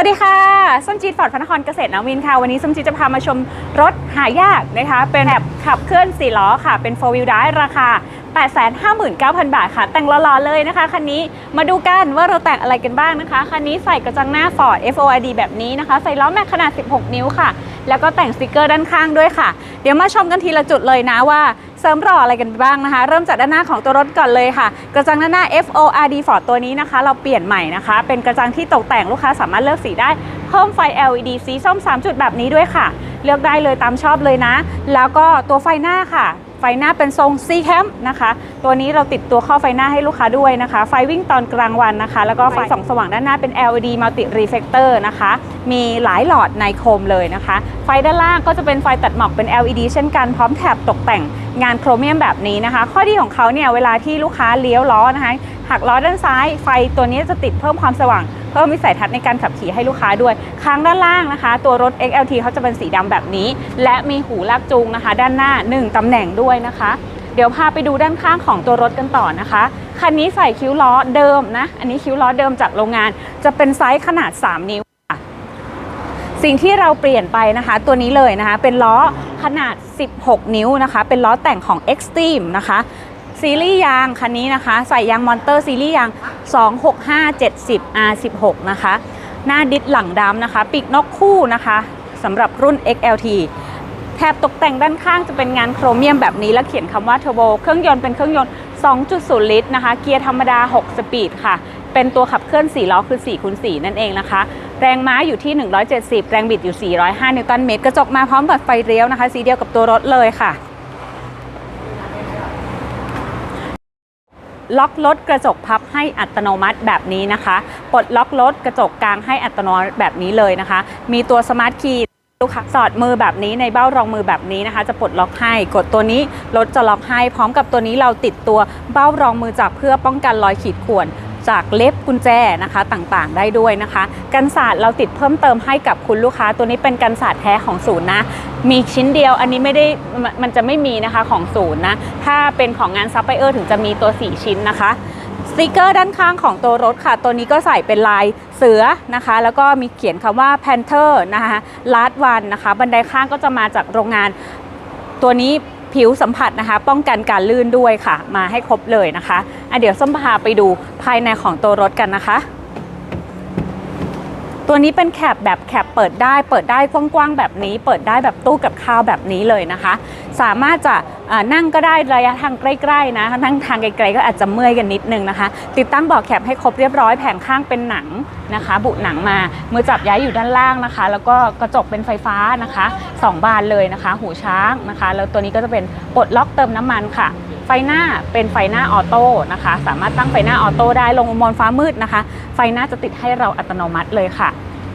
วัสดีค่ะ ส้มจีดฟอร์ดพระนครเกษตรนวินค่ะ วันนี้ส้มจีดจะพามาชมรถหายากนะคะ เป็นแบบขับเคลื่อน4ล้อค่ะ เป็น 4 wheel drive ราคา 859,000 บาทค่ะ แต่งล้อๆเลยนะคะ คันนี้มาดูกันว่าเราแต่งอะไรกันบ้างนะคะ คันนี้ใส่กระจังหน้า Ford FOID แบบนี้นะคะ ใส่ล้อแม็กขนาด 16 นิ้วค่ะแล้วก็แต่งสติกเกอร์ด้านข้างด้วยค่ะ เดี๋ยวมาชมกันทีละจุดเลยนะว่าเสริมหล่ออะไรกันบ้างนะคะ เริ่มจากด้านหน้าของตัวรถก่อนเลยค่ะ กระจังด้านหน้า FORD Ford ตัวนี้นะคะ เราเปลี่ยนใหม่นะคะ เป็นกระจังที่ตกแต่งลูกค้าสามารถเลือกสีได้ เพิ่มไฟ LED สีส้ม 3 จุดแบบนี้ด้วยค่ะ เลือกได้เลยตามชอบเลยนะ แล้วก็ตัวไฟหน้าค่ะ ไฟหน้าเป็นทรง C cam นะคะ ตัวนี้เราติดตัวข้อไฟหน้าให้ลูกค้าด้วยนะคะ ไฟวิ่งตอนกลางวันนะคะ แล้วก็ไฟส่องสว่างด้านหน้าเป็น LED multi reflector นะคะ มีหลายหลอดในโคมเลยนะคะ ไฟด้านล่างก็จะเป็นไฟตัดหมอกเป็น LED เช่นกันพร้อมแถบตกแต่งงานโครเมียมแบบนี้นะคะ ข้อดีของเขาเนี่ยเวลาที่ลูกค้าเลี้ยวล้อนะคะหักล้อด้านซ้าย ไฟตัวนี้จะติดเพิ่มความสว่างเพิ่มวิสัยทัศน์ในการขับขี่ให้ลูกค้าด้วยค้างด้านล่างนะคะ ตัวรถ XLT เขาจะเป็นสีดำแบบนี้ และมีหูลากจูงนะคะ ด้านหน้า 1ตำแหน่งด้วยนะคะ เดี๋ยวพาไปดูด้านข้างของตัวรถกันต่อนะคะคันนี้ใส่คิ้วล้อเดิมนะ อันนี้คิ้วล้อเดิมจากโรงงาน จะเป็นไซส์ขนาด 3 นิ้วค่ะสิ่งที่เราเปลี่ยนไปนะคะ ตัวนี้เลยนะคะ เป็นล้อขนาด 16 นิ้วนะคะ เป็นล้อแต่งของ Extreme นะคะ ซีรีส์ยางคันนี้นะคะ ใส่ยางมอนเตอร์ซีรีส์ยาง 26570 R16 นะคะ หน้าดิสหลังดำนะคะ ปีกนกคู่นะคะสำหรับรุ่น XLT แถบตกแต่งด้านข้างจะเป็นงานโครเมียมแบบนี้ และเขียนคำว่าเทอร์โบ เครื่องยนต์เป็นเครื่องยนต์ 2.0 ลิตรนะคะ เกียร์ธรรมดา 6 สปีดค่ะ เป็นตัวขับเคลื่อน 4 ล้อ คือ4คูณ4นั่นเองนะคะ แรงม้าอยู่ที่ 170 แรงบิดอยู่ 405 นิวตันเมตร กระจกมาพร้อมกับไฟเลี้ยวนะคะ สีเดียวกับตัวรถเลยค่ะ ล็อกรถกระจกพับให้อัตโนมัติแบบนี้นะคะ ปลดล็อกรถกระจกกลางให้อัตโนมัติแบบนี้เลยนะคะ มีตัวสมาร์ทคีย์ลูกค้าสอดมือแบบนี้ในเบ้ารองมือแบบนี้นะคะ จะปลดล็อกให้กดตัวนี้รถจะล็อกให้ พร้อมกับตัวนี้เราติดตัวเบ้ารองมือจับเพื่อป้องกันรอยขีดข่วน จากเล็บกุญแจนะคะต่างๆ ได้ด้วยนะคะ กันศาสตร์เราติดเพิ่มเติมให้กับคุณลูกค้า ตัวนี้เป็นกันศาสตร์แท้ของศูนย์นะ มีชิ้นเดียวอันนี้ไม่ได้มันจะไม่มีนะคะของศูนย์นะ ถ้าเป็นของงานซัพพลายเออร์ถึงจะมีตัว 4 ชิ้นนะคะสติกเกอร์ด้านข้างของตัวรถค่ะ ตัวนี้ก็ใส่เป็นลายเสือนะคะ แล้วก็มีเขียนคำว่า Panther นะคะลาดวันนะคะ บันไดข้างก็จะมาจากโรงงานตัวนี้ ผิวสัมผัสนะคะ ป้องกันการลื่นด้วยค่ะ มาให้ครบเลยนะคะอะเดี๋ยวส้มพาไปดูภายในของตัวรถกันนะคะ ตัวนี้เป็นแคปแบบแคปเปิดได้ เปิดได้กว้างๆแบบนี้ เปิดได้แบบตู้กับข้าวแบบนี้เลยนะคะ สามารถจะนั่งก็ได้ระยะทางใกล้ๆนะนั่งทางไกลๆก็อาจจะเมื่อยกันนิดนึงนะคะ ติดตั้งเบาะแคปให้ครบเรียบร้อยแผงข้างเป็นหนังนะคะ บุหนังมามือจับย้ายอยู่ด้านล่างนะคะ แล้วก็กระจกเป็นไฟฟ้านะคะสองบานเลยนะคะ หูช้างนะคะ แล้วตัวนี้ก็จะเป็นปลดล็อกเติมน้ำมันค่ะ ไฟหน้าเป็นไฟหน้าออโต้นะคะ สามารถตั้งไฟหน้าออโต้ได้ลงอุโมงค์ฟ้ามืดนะคะ ไฟหน้าจะติดให้เราอัตโนมัติเลยค่ะ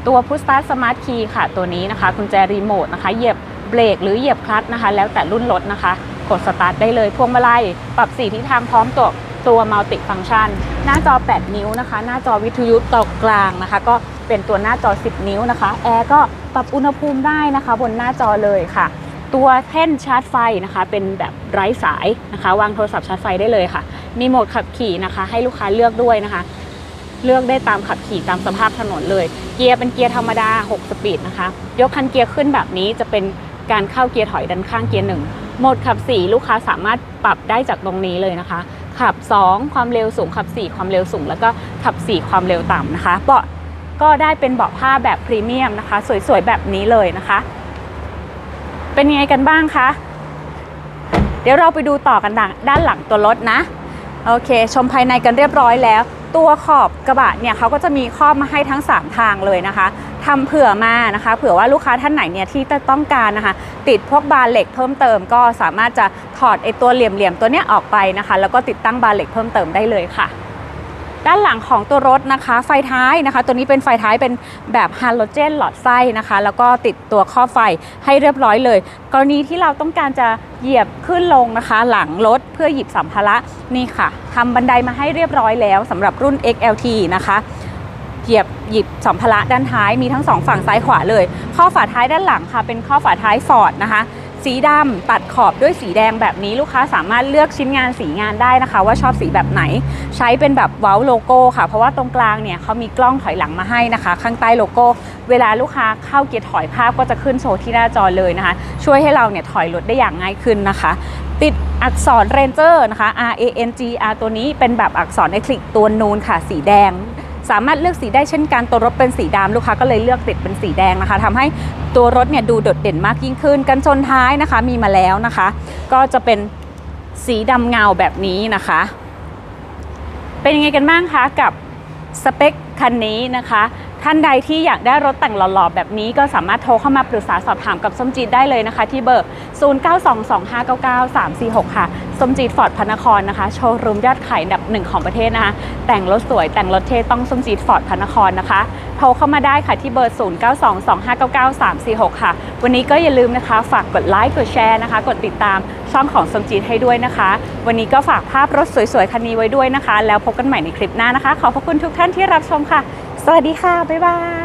ตัวพุ s สตาร์สมาร์ทคีย์ค่ะ ตัวนี้นะคะกุญแจรีโมทนะคะเหยียบเบรกหรือเหยียบคลัตช์นะคะ แล้วแต่รุ่นรถนะคะ กดสตาร์ทได้เลยพวงมาลัยปรับสีทิศทางพร้อมตัวตัวมัลติฟังชันหน้าจอ 8 นิ้วนะคะ หน้าจอวิทยุต่อกลางนะคะ ก็เป็นตัวหน้าจอ 10 นิ้วนะคะ แอร์ก็ปรับอุณหภูมิได้นะคะ บนหน้าจอเลยค่ะ ตัวแท่นชาร์จไฟนะคะ เป็นแบบไร้สายนะคะ วางโทรศัพท์ชาร์จไฟได้เลยค่ะ มีโหมดขับขี่นะคะ ให้ลูกค้าเลือกด้วยนะคะ เลือกได้ตามขับขี่ตามสภาพถนนเลย เกียร์เป็นเกียร์ธรรมดา 6 สปีดนะคะ ยกคันเกียร์ขึ้นแบบนี้จะเป็นการเข้าเกียร์ถอยด้านข้างเกียร์หนึ่งโหมดขับ 4 ลูกค้าสามารถปรับได้จากตรงนี้เลยนะคะ ขับ 2 ความเร็วสูงขับ 4 ความเร็วสูง แล้วก็ขับ 4 ความเร็วต่ำนะคะเบาะก็ได้เป็นเบาะผ้าแบบพรีเมียมนะคะ สวยๆแบบนี้เลยนะคะ เป็นยังไงกันบ้างคะ เดี๋ยวเราไปดูต่อกันด้านหลังตัวรถนะ โอเค ชมภายในกันเรียบร้อยแล้ว ตัวขอบกระบะเนี่ยเขาก็จะมีครอบมาให้ทั้ง 3 ทางเลยนะคะทำเผื่อมานะคะ เผื่อว่าลูกค้าท่านไหนเนี่ยที่ต้องการนะคะ ติดพวกบานเหล็กเพิ่มเติม ก็สามารถจะถอดไอตัวเหลี่ยมๆตัวเนี้ยออกไปนะคะ แล้วก็ติดตั้งบานเหล็กเพิ่มเติมได้เลยค่ะ ด้านหลังของตัวรถนะคะ ไฟท้ายนะคะ ตัวนี้เป็นไฟท้ายเป็นแบบฮาโลเจนหลอดไส้นะคะ แล้วก็ติดตัวข้อไฟให้เรียบร้อยเลย กรณีที่เราต้องการจะเหยียบขึ้นลงนะคะ หลังรถเพื่อหยิบสัมภาระนี่ค่ะทำบันไดมาให้เรียบร้อยแล้วสำหรับรุ่น XLT นะคะเหยียบหยิบสัมภาระด้านท้ายมีทั้งสองฝั่งซ้ายขวาเลย ข้อฝาท้ายด้านหลังค่ะ เป็นข้อฝาท้ายฟอร์ดนะคะ สีดำตัดขอบด้วยสีแดงแบบนี้ลูกค้าสามารถเลือกชิ้นงานสีงานได้นะคะ ว่าชอบสีแบบไหน ใช้เป็นแบบว้าโลโก้ค่ะ เพราะว่าตรงกลางเนี่ยเขามีกล้องถอยหลังมาให้นะคะ ข้างใต้โลโก้ เวลาลูกค้าเข้าเกียร์ถอยภาพก็จะขึ้นโชว์ที่หน้าจอเลยนะคะ ช่วยให้เราเนี่ยถอยรถได้อย่างง่ายขึ้นนะคะ ติดอักษรเรนเจอร์นะคะ R A N G R ตัวนี้เป็นแบบอักษรในคลิกตัวนูนค่ะ สีแดง สามารถเลือกสีได้เช่นกันตัวรถเป็นสีดำลูกค้าก็เลยเลือกติดเป็นสีแดงนะคะทำให้ตัวรถเนี่ยดูโดดเด่นมากยิ่งขึ้น กันชนท้ายนะคะมีมาแล้วนะคะ ก็จะเป็นสีดำเงาแบบนี้นะคะ เป็นยังไงกันบ้างคะกับสเปคคันนี้นะคะ ท่านใดที่อยากได้รถแต่งหล่อๆ แบบนี้ก็สามารถโทรเข้ามาปรึกษาสอบถามกับส้มจีดได้เลยนะคะ ที่เบอร์ 0922599346 ค่ะ ส้มจีดฟอร์ดพระนครนะคะ โชว์รูมยอดขายอันดับหนึ่งของประเทศนะคะ แต่งรถสวยแต่งรถเท่ต้องส้มจีดฟอร์ดพระนครนะคะ โทรเข้ามาได้ค่ะที่เบอร์ 0922599346 ค่ะ วันนี้ก็อย่าลืมนะคะ ฝากกดไลค์กดแชร์นะคะ กดติดตามช่องของส้มจีดให้ด้วยนะคะ วันนี้ก็ฝากภาพรถสวยๆคันนี้ไว้ด้วยนะคะ แล้วพบกันใหม่ในคลิปหน้านะคะ ขอบพระคุณทุกท่านที่รับชมค่ะ สวัสดีค่ะ บ๊ายบาย